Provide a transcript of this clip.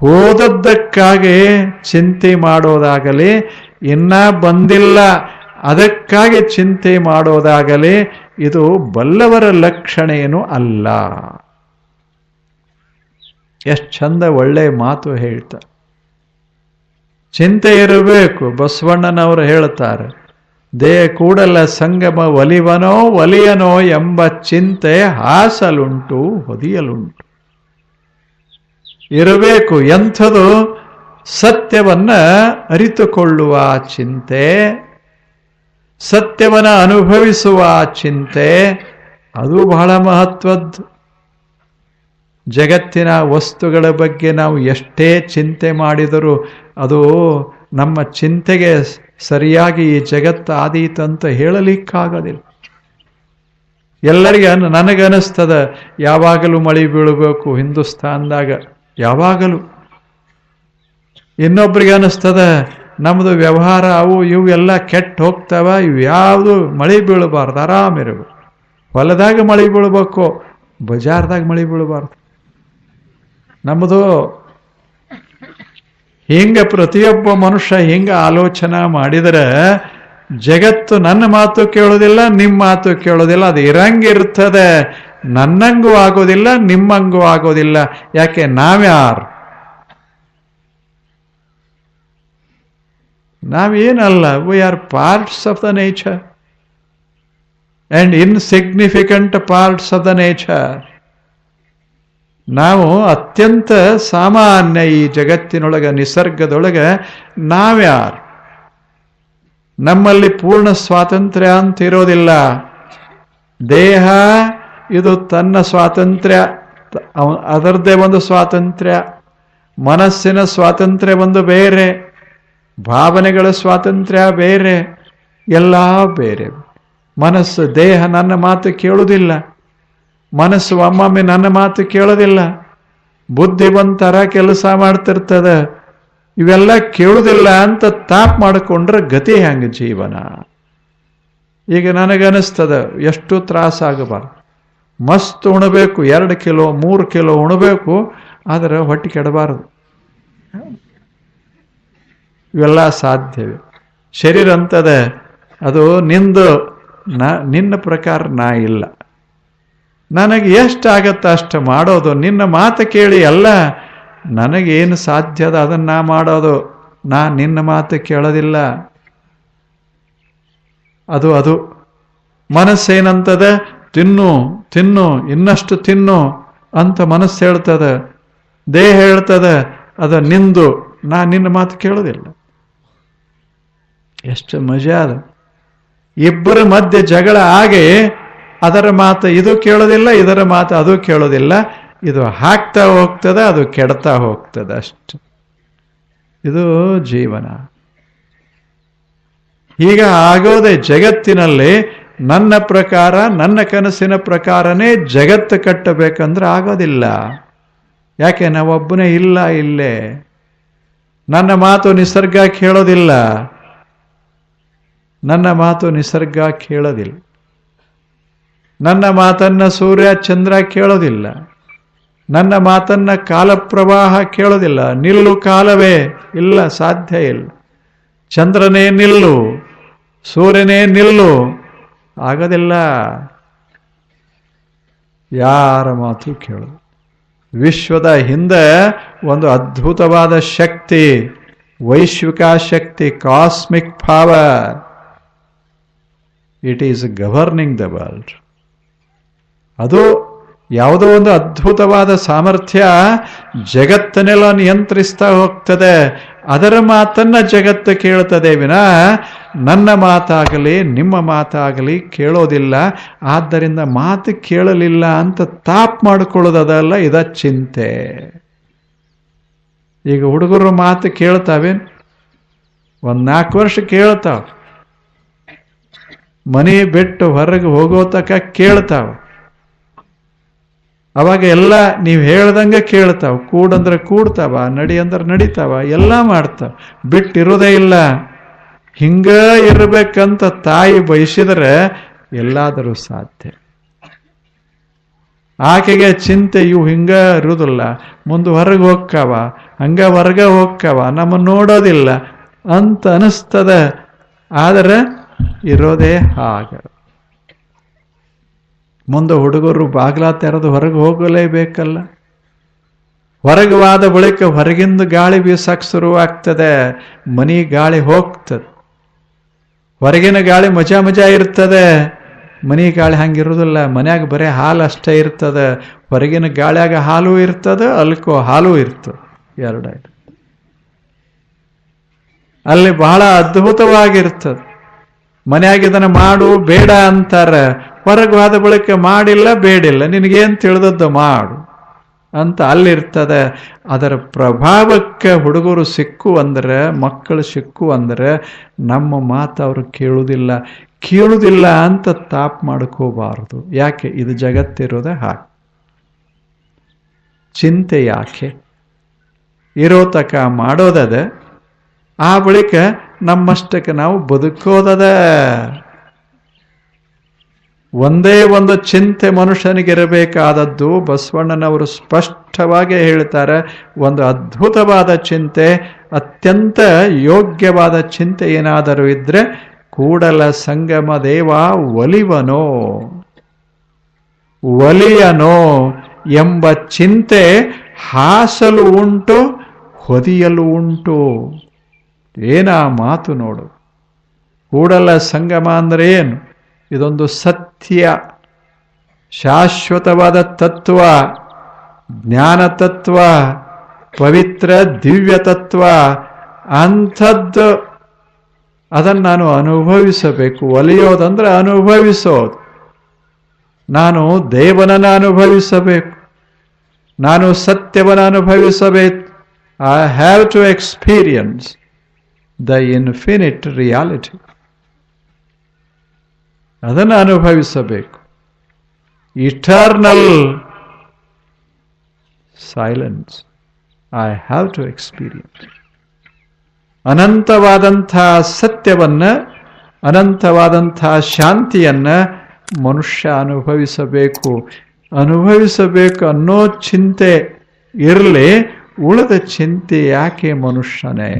ಹೋದದ್ದಕ್ಕಾಗಿ ಚಿಂತೆ ಮಾಡೋದಾಗಲಿ, ಇನ್ನ ಬಂದಿಲ್ಲ, ಅದಕ್ಕಾಗಿ ಚಿಂತೆ ಮಾಡೋದಾಗಲಿ, ಇದು ಬಲ್ಲವರ ಲಕ್ಷಣ ಏನು ಅಲ್ಲ. ಎಷ್ಟು ಚಂದ ಒಳ್ಳೆ ಮಾತು ಹೇಳ್ತಾರೆ. ಚಿಂತೆ ಇರಬೇಕು, ಬಸವಣ್ಣನವರು ಹೇಳ್ತಾರೆ. ದೇಹ ಕೂಡಲ ಸಂಗಮ ಒಲಿವನೋ ಒಲಿಯನೋ ಎಂಬ ಚಿಂತೆ ಹಾಸಲುಂಟು, ಹೊದಿಯಲುಂಟು. ಇರಬೇಕು ಎಂಥದು ಸತ್ಯವನ್ನ ಅರಿತುಕೊಳ್ಳುವ ಚಿಂತೆ, ಸತ್ಯವನ್ನ ಅನುಭವಿಸುವ ಚಿಂತೆ, ಅದು ಬಹಳ ಮಹತ್ವದ್ದು. ಜಗತ್ತಿನ ವಸ್ತುಗಳ ಬಗ್ಗೆ ನಾವು ಎಷ್ಟೇ ಚಿಂತೆ ಮಾಡಿದರೂ ಅದು ನಮ್ಮ ಚಿಂತೆಗೆ ಸರಿಯಾಗಿ ಈ ಜಗತ್ತು ಆದೀತಂತ ಹೇಳಲಿಕ್ಕಾಗೋದಿಲ್ಲ. ಎಲ್ಲರಿಗೆ ನನಗನಿಸ್ತದ ಯಾವಾಗಲೂ ಮಳೆ ಬೀಳಬೇಕು ಹಿಂದೂಸ್ತಾನ್ದಾಗ. ಯಾವಾಗಲೂ. ಇನ್ನೊಬ್ರಿಗೆ ಅನ್ನಿಸ್ತದೆ ನಮ್ಮದು ವ್ಯವಹಾರ, ಅವು ಇವು ಎಲ್ಲ ಕೆಟ್ಟ ಹೋಗ್ತಾವ ಇವು ಯಾವುದು ಮಳೆ ಬೀಳಬಾರ್ದು ಆರಾಮಿರಬೇಕು ಹೊಲದಾಗ ಮಳೆ ಬೀಳಬೇಕು, ಬಜಾರ್ದಾಗ ಮಳೆ ಬೀಳಬಾರ್ದು. ನಮ್ಮದು ಹಿಂಗೆ ಪ್ರತಿಯೊಬ್ಬ ಮನುಷ್ಯ ಹಿಂಗೆ ಆಲೋಚನೆ ಮಾಡಿದರೆ, ಜಗತ್ತು ನನ್ನ ಮಾತು ಕೇಳೋದಿಲ್ಲ, ನಿಮ್ಮ ಮಾತು ಕೇಳೋದಿಲ್ಲ, ಅದು ಇರಂಗಿರ್ತದೆ. ನನ್ನಂಗೂ ಆಗೋದಿಲ್ಲ, ನಿಮ್ಮಂಗೂ ಆಗೋದಿಲ್ಲ. ಯಾಕೆ? ನಾವ್ಯಾರು? ನಾವೇನಲ್ಲ we are parts of the nature and insignificant parts of the nature ನಾವು ಅತ್ಯಂತ ಸಾಮಾನ್ಯ ಈ ಜಗತ್ತಿನೊಳಗ, ನಿಸರ್ಗದೊಳಗೆ ನಾವ್ಯಾರು? ನಮ್ಮಲ್ಲಿ ಪೂರ್ಣ ಸ್ವಾತಂತ್ರ್ಯ ಅಂತ ಇರೋದಿಲ್ಲ. ದೇಹ ಇದು ತನ್ನ ಸ್ವಾತಂತ್ರ್ಯ ಅದರದ್ದೇ ಒಂದು ಸ್ವಾತಂತ್ರ್ಯ, ಮನಸ್ಸಿನ ಸ್ವಾತಂತ್ರ್ಯ ಒಂದು ಬೇರೆ, ಭಾವನೆಗಳ ಸ್ವಾತಂತ್ರ್ಯ ಬೇರೆ, ಎಲ್ಲ ಬೇರೆ. ಮನಸ್ಸು, ದೇಹ ನನ್ನ ಮಾತು ಕೇಳುವುದಿಲ್ಲ. ಮನಸ್ಸು ಒಮ್ಮೊಮ್ಮೆ ನನ್ನ ಮಾತು ಕೇಳೋದಿಲ್ಲ ಬುದ್ಧಿವಂತರ ಕೆಲಸ ಮಾಡ್ತಿರ್ತದೆ. ಇವೆಲ್ಲ ಕೇಳುವುದಿಲ್ಲ ಅಂತ ತಾಪ್ ಮಾಡಿಕೊಂಡ್ರೆ ಗತಿ ಹೆಂಗೆ ಜೀವನ? ಈಗ ನನಗನಿಸ್ತದ ಎಷ್ಟು ತ್ರಾಸಾಗಬಾರ್ದು. ಮಸ್ತ್ ಉಣಬೇಕು, ಎರಡು ಕಿಲೋ, ಮೂರು ಕಿಲೋ ಉಣಬೇಕು, ಆದರೆ ಹೊಟ್ಟೆ ಕೆಡಬಾರದು. ಇವೆಲ್ಲ ಸಾಧ್ಯವೇ. ಶರೀರ ಅಂತದೆ, ಅದು ನಿಂದು, ನಾ, ನಿನ್ನ ಪ್ರಕಾರ ನಾ ಇಲ್ಲ. ನನಗೆ ಎಷ್ಟು ಆಗತ್ತ ಅಷ್ಟು ಮಾಡೋದು, ನಿನ್ನ ಮಾತು ಕೇಳಿ ಅಲ್ಲ ನನಗೇನು ಸಾಧ್ಯದ ಅದನ್ನು ನಾ ಮಾಡೋದು, ನಾ ನಿನ್ನ ಮಾತು ಕೇಳೋದಿಲ್ಲ. ಅದು ಅದು. ಮನಸ್ಸೇನಂತದ ತಿನ್ನು ತಿನ್ನು, ಇನ್ನಷ್ಟು ತಿನ್ನು ಅಂತ ಮನಸ್ಸು ಹೇಳ್ತದ, ದೇಹ ಹೇಳ್ತದ, ಅದ ನಿಂದು. ನಾ ನಿನ್ನ ಮಾತು ಕೇಳೋದಿಲ್ಲ. ಎಷ್ಟು ಮಜಾ ಅದ. ಇಬ್ಬರ ಮಧ್ಯೆ ಜಗಳ ಆಗಿ ಅದರ ಮಾತು ಇದು ಕೇಳೋದಿಲ್ಲ, ಇದರ ಮಾತು ಅದು ಕೇಳೋದಿಲ್ಲ. ಇದು ಹಾಕ್ತಾ ಹೋಗ್ತದೆ, ಅದು ಕೆಡ್ತಾ ಹೋಗ್ತದೆ ಅಷ್ಟು. ಇದು ಜೀವನ. ಈಗ ಆಗೋದೇ ಜಗತ್ತಿನಲ್ಲಿ ನನ್ನ ಪ್ರಕಾರ, ನನ್ನ ಕನಸಿನ ಪ್ರಕಾರನೇ ಜಗತ್ತು ಕಟ್ಟಬೇಕಂದ್ರೆ ಆಗೋದಿಲ್ಲ. ಯಾಕೆ ನಾವೊಬ್ಬನೇ ಇಲ್ಲ ಇಲ್ಲೇ. ನನ್ನ ಮಾತು ನಿಸರ್ಗ ಕೇಳೋದಿಲ್ಲ. ನನ್ನ ಮಾತು ನಿಸರ್ಗ ಕೇಳೋದಿಲ್ಲ. ನನ್ನ ಮಾತನ್ನು ಸೂರ್ಯ, ಚಂದ್ರ ಕೇಳೋದಿಲ್ಲ. ನನ್ನ ಮಾತನ್ನು ಕಾಲಪ್ರವಾಹ ಕೇಳೋದಿಲ್ಲ. ನಿಲ್ಲು ಕಾಲವೇ ಇಲ್ಲ, ಸಾಧ್ಯ ಇಲ್ಲ. ಚಂದ್ರನೇ ನಿಲ್ಲು, ಸೂರ್ಯನೇ ನಿಲ್ಲು. ಆಗೋದಿಲ್ಲ ಯಾರ ಮಾತು ಕೇಳು. ವಿಶ್ವದ ಹಿಂದೆ ಒಂದು ಅದ್ಭುತವಾದ ಶಕ್ತಿ, ವೈಶ್ವಿಕ ಶಕ್ತಿ cosmic power it is governing the world ಅದು ಯಾವುದೋ ಒಂದು ಅದ್ಭುತವಾದ ಸಾಮರ್ಥ್ಯ ಜಗತ್ತನ್ನೆಲ್ಲ ನಿಯಂತ್ರಿಸ್ತಾ ಹೋಗ್ತದೆ. ಅದರ ಮಾತನ್ನ ಜಗತ್ತು ಕೇಳ್ತದೆ ವಿನ ನನ್ನ ಮಾತಾಗಲಿ, ನಿಮ್ಮ ಮಾತಾಗಲಿ ಕೇಳೋದಿಲ್ಲ. ಆದ್ದರಿಂದ ಮಾತು ಕೇಳಲಿಲ್ಲ ಅಂತ ತಾಪ್ ಮಾಡಿಕೊಳ್ಳೋದಲ್ಲ ಇದ ಚಿಂತೆ. ಈಗ ಹುಡುಗರು ಮಾತು ಕೇಳ್ತಾವೆ ಒಂದು ನಾಲ್ಕು ವರ್ಷ ಕೇಳ್ತಾವ. ಮನೆ ಬಿಟ್ಟು ಹೊರಗೆ ಹೋಗೋ ತಕ ಕೇಳ್ತಾವ. ಅವಾಗ ಎಲ್ಲ ನೀವು ಹೇಳ್ದಂಗೆ ಕೇಳ್ತಾವ. ಕೂಡಂದ್ರೆ ಕೂಡ್ತಾವ, ನಡಿ ಅಂದ್ರೆ ನಡಿತಾವ, ಎಲ್ಲ ಮಾಡ್ತಾವ. ಬಿಟ್ಟಿರೋದೇ ಇಲ್ಲ. ಹಿಂಗ ಇರ್ಬೇಕಂತ ತಾಯಿ ಬಯಸಿದ್ರೆ ಎಲ್ಲಾದರೂ ಸಾಧ್ಯ. ಆಕೆಗೆ ಚಿಂತೆ, ಇವು ಹಿಂಗ ಇರುವುದಿಲ್ಲ ಮುಂದೆ ಹೊರಗೆ ಹೋಗ್ಕವ, ಹಂಗ ಹೊರಗೆ ಹೋಗ್ಕವ ನಮ್ಮ ನೋಡೋದಿಲ್ಲ ಅಂತ ಅನಿಸ್ತದೆ. ಆದರೆ ಇರೋದೇ ಹಾಗ. ಮುಂದೆ ಹುಡುಗರು ಬಾಗ್ಲ ತೆರೆದು ಹೊರಗೆ ಹೋಗಲೇಬೇಕಲ್ಲ. ಹೊರಗೆ ವಾದ ಬಳಿಕ ಹೊರಗಿಂದ ಗಾಳಿ ಬೀಸಕ್ಕೆ ಶುರುವಾಗ್ತದೆ. ಮನಿ ಗಾಳಿ ಹೋಗ್ತದೆ. ಹೊರಗಿನ ಗಾಳಿ ಮಜಾ ಮಜಾ ಇರ್ತದೆ. ಮನೆ ಗಾಳಿ ಹಂಗಿರೋದಿಲ್ಲ. ಮನ್ಯಾಗ ಬರೀ ಹಾಲು ಅಷ್ಟೇ ಇರ್ತದೆ. ಹೊರಗಿನ ಗಾಳಿಯಾಗ ಹಾಲು ಇರ್ತದೆ, ಅಲ್ಕೋ ಹಾಲು ಇರ್ತದೆ. ಎರಡು ಅಲ್ಲಿ ಬಹಳ ಅದ್ಭುತವಾಗಿರ್ತದೆ. ಮನೆಯಾಗ ಇದನ್ನು ಮಾಡು, ಬೇಡ ಅಂತಾರೆ. ಹೊರಗೆ ಹೋದ ಬಳಿಕ ಮಾಡಿಲ್ಲ, ಬೇಡಿಲ್ಲ. ನಿನಗೇನು ತಿಳಿದದ್ದು ಮಾಡು. ಅಂತ ಅಲ್ಲಿರ್ತದೆ. ಅದರ ಪ್ರಭಾವಕ್ಕೆ ಹುಡುಗರು ಸಿಕ್ಕು ಅಂದರೆ, ಮಕ್ಕಳು ಸಿಕ್ಕು ಅಂದರೆ, ನಮ್ಮ ಮಾತು ಅವರು ಕೇಳುವುದಿಲ್ಲ. ಕೇಳುವುದಿಲ್ಲ ಅಂತ ತಾಪ್ ಮಾಡ್ಕೋಬಾರದು ಯಾಕೆ? ಇದು ಜಗತ್ತಿರೋದೇ ಹಾಗೆ. ಚಿಂತೆ ಯಾಕೆ? ಇರೋ ತಕ ಮಾಡೋದದೆ, ಆ ಬಳಿಕ ನಮ್ಮಷ್ಟಕ್ಕೆ ನಾವು ಬದುಕೋದದ. ಒಂದೇ ಒಂದು ಚಿಂತೆ ಮನುಷ್ಯನಿಗಿರಬೇಕಾದದ್ದು. ಬಸವಣ್ಣನವರು ಸ್ಪಷ್ಟವಾಗಿ ಹೇಳ್ತಾರೆ, ಒಂದು ಅದ್ಭುತವಾದ ಚಿಂತೆ, ಅತ್ಯಂತ ಯೋಗ್ಯವಾದ ಚಿಂತೆ ಏನಾದರೂ ಇದ್ರೆ, ಕೂಡಲ ಸಂಗಮ ದೇವ ಒಲಿವನೋ, ಒಲಿಯನೋ ಎಂಬ ಚಿಂತೆ ಹಾಸಲು ಉಂಟು, ಹೊದಿಯಲು ಉಂಟು. ಏನ ಮಾತು ನೋಡು. ಕೂಡಲ ಸಂಗಮ ಅಂದ್ರೆ ಏನು? ಇದೊಂದು ಸತ್ಯ. ಶಾಶ್ವತವಾದ ತತ್ವ, ಜ್ಞಾನ ತತ್ವ, ಪವಿತ್ರ ದಿವ್ಯ ತತ್ವ, ಅಂಥದ್ದು. ಅದನ್ನು ನಾನು ಅನುಭವಿಸಬೇಕು. ಒಲಿಯೋದಂದ್ರೆ ಅನುಭವಿಸೋದು. ನಾನು ದೇವನನ್ನು ಅನುಭವಿಸಬೇಕು. ನಾನು ಸತ್ಯವನ್ನು ಅನುಭವಿಸಬೇಕು. I have to experience the infinite reality ಅದನ್ನು ಅನುಭವಿಸಬೇಕು. Eternal silence I have to experience ಅನಂತವಾದಂಥ ಸತ್ಯವನ್ನ, ಅನಂತವಾದಂಥ ಶಾಂತಿಯನ್ನ ಮನುಷ್ಯ ಅನುಭವಿಸಬೇಕು. ಅನುಭವಿಸಬೇಕು ಅನ್ನೋ ಚಿಂತೆ ಇರಲಿ, ಉಳಿದ ಚಿಂತೆ ಯಾಕೆ ಮನುಷ್ಯನೇ?